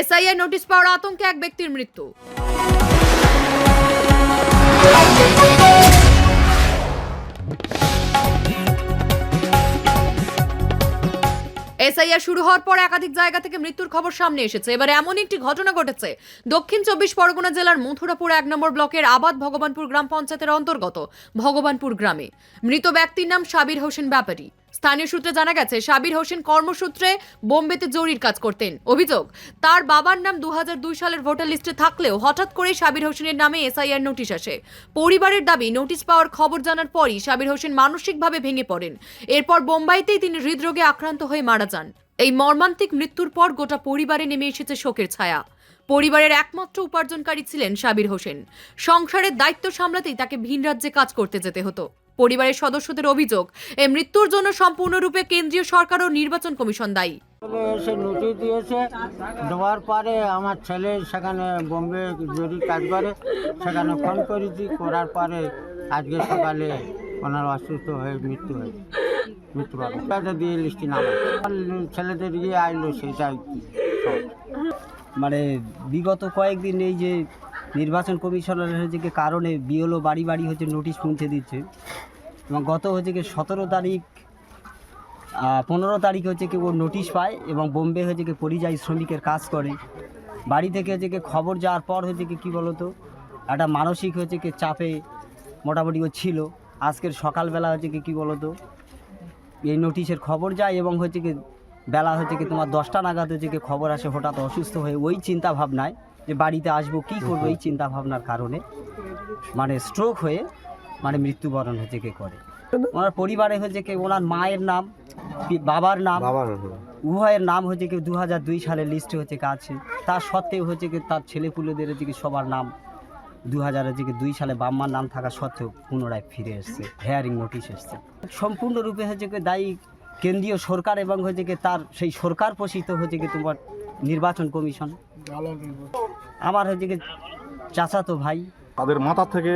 SIR notice পাওয়ার আতঙ্কে এক ব্যক্তির মৃত্যু। এসআইআর শুরু হওয়ার পর একাধিক জায়গা থেকে মৃত্যুর খবর সামনে এসেছে। এবার এমন একটি ঘটনা ঘটেছে। দক্ষিণ চব্বিশ পরগনা জেলার মথুরাপুর এক নম্বর ব্লকের আবাদ ভগবানপুর গ্রাম পঞ্চায়েতের অন্তর্গত ভগবানপুর গ্রামে। মৃত ব্যক্তির নাম সাবির হোসেন ব্যাপারী। স্থানীয় সূত্রে জানা গেছে, সাবির হোসেন কর্মসূত্রে বোম্বেতে জরির কাজ করতেন। অভিযোগ, তার বাবার নাম দু হাজার দুই সালের ভোটার লিস্টে থাকলেও হঠাৎ করেই সাবির হোসেনের নামে এসআইআর নোটিশ আসে। পরিবারের দাবি, নোটিশ পাওয়ার খবর জানার পরই সাবির হোসেন মানসিকভাবে ভেঙে পড়েন। এরপর বোম্বাইতেই তিনি হৃদরোগে আক্রান্ত হয়ে মারা যান। এই মর্মান্তিক মৃত্যুর পর গোটা পরিবারে নেমে এসেছে শোকের ছায়া। পরিবারের একমাত্র উপার্জনকারী ছিলেন সাবির হোসেন। সংসারের দায়িত্ব সামলাতেই তাকে ভিন রাজ্যে কাজ করতে যেতে হতো। পরিবারের সদস্যদের অভিযোগ এই মৃত্যুর জন্য সম্পূর্ণরূপে কেন্দ্রীয় সরকার ও নির্বাচন কমিশন দায়ী। এসে নোটিশ দিয়েছে দেওয়ার পরে আমার ছেলে সেখানে বোম্বে যদি কাজ করে সেখানে ফোন করেছি করার পরে আজকে সকালে ওনার অসুস্থ হয়ে মৃত্যু হয়েছে মৃত্যুবরণ দিয়ে লিস্টি নাম ছেলেদের গিয়ে আইলো সেটাই মানে বিগত কয়েকদিন এই যে নির্বাচন কমিশনার হচ্ছে কি কারণে বিএলও বাড়ি বাড়ি হচ্ছে নোটিশ পৌঁছে দিচ্ছে এবং গত হচ্ছে কি সতেরো তারিখ পনেরো তারিখ হচ্ছে কি ও নোটিশ পায় এবং বোম্বে হচ্ছে কি পরিযায়ী শ্রমিকের কাজ করে বাড়ি থেকে হচ্ছে কি খবর যাওয়ার পর হচ্ছে কি কী বলতো একটা মানসিক হচ্ছে কি চাপে মোটামুটি ও ছিল আজকের সকালবেলা হচ্ছে কি কী বলতো এই নোটিশের খবর যায় এবং হচ্ছে কি বেলা হচ্ছে কি তোমার দশটা নাগাদ হচ্ছে কি খবর আসে হঠাৎ অসুস্থ হয়ে ওই চিন্তা ভাবনায় যে বাড়িতে আসব কী করব এই চিন্তা ভাবনার কারণে। মানে স্ট্রোক হয়ে মানে মৃত্যুবরণ হচ্ছে কি করে। ওনার পরিবারে হচ্ছে কি ওনার মায়ের নাম বাবার নাম উভয়ের নাম হচ্ছে কি দু হাজার দুই সালের লিস্টে হচ্ছে আছে। তার সত্ত্বেও হচ্ছে কি তার ছেলেপুলেদের হচ্ছে কি সবার নাম দু হাজার হচ্ছে কি দুই সালে বাম্মার নাম থাকা সত্ত্বেও পুনরায় ফিরে এসছে হেয়ারিং নোটিশ এসছে। সম্পূর্ণরূপে হচ্ছে কি দায়ী কেন্দ্রীয় সরকার এবং হচ্ছে কি তার সেই সরকার পোষিত হচ্ছে কি তোমার নির্বাচন কমিশন। আমার হচ্ছে চাচাতো ভাই তাদের মাথা থেকে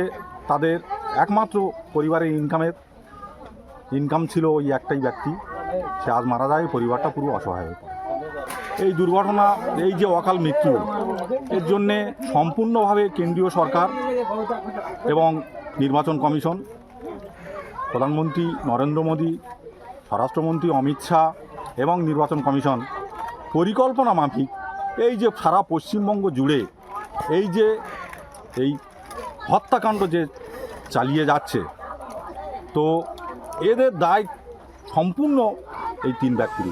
তাদের একমাত্র পরিবারের ইনকামের ইনকাম ছিল ওই একটাই ব্যক্তি সে আজ মারা যায়, পরিবারটা পুরো অসহায় হয়ে। এই দুর্ঘটনা, এই যে অকাল মৃত্যু, এর জন্যে সম্পূর্ণভাবে কেন্দ্রীয় সরকার এবং নির্বাচন কমিশন, প্রধানমন্ত্রী নরেন্দ্র মোদী, স্বরাষ্ট্রমন্ত্রী অমিত শাহ এবং নির্বাচন কমিশন পরিকল্পনা মাফিক এই যে সারা পশ্চিমবঙ্গ জুড়ে এই যে, এই হত্যাকাণ্ড যে চালিয়ে যাচ্ছে, তো এদের দায় সম্পূর্ণ এই তিন ব্যক্তির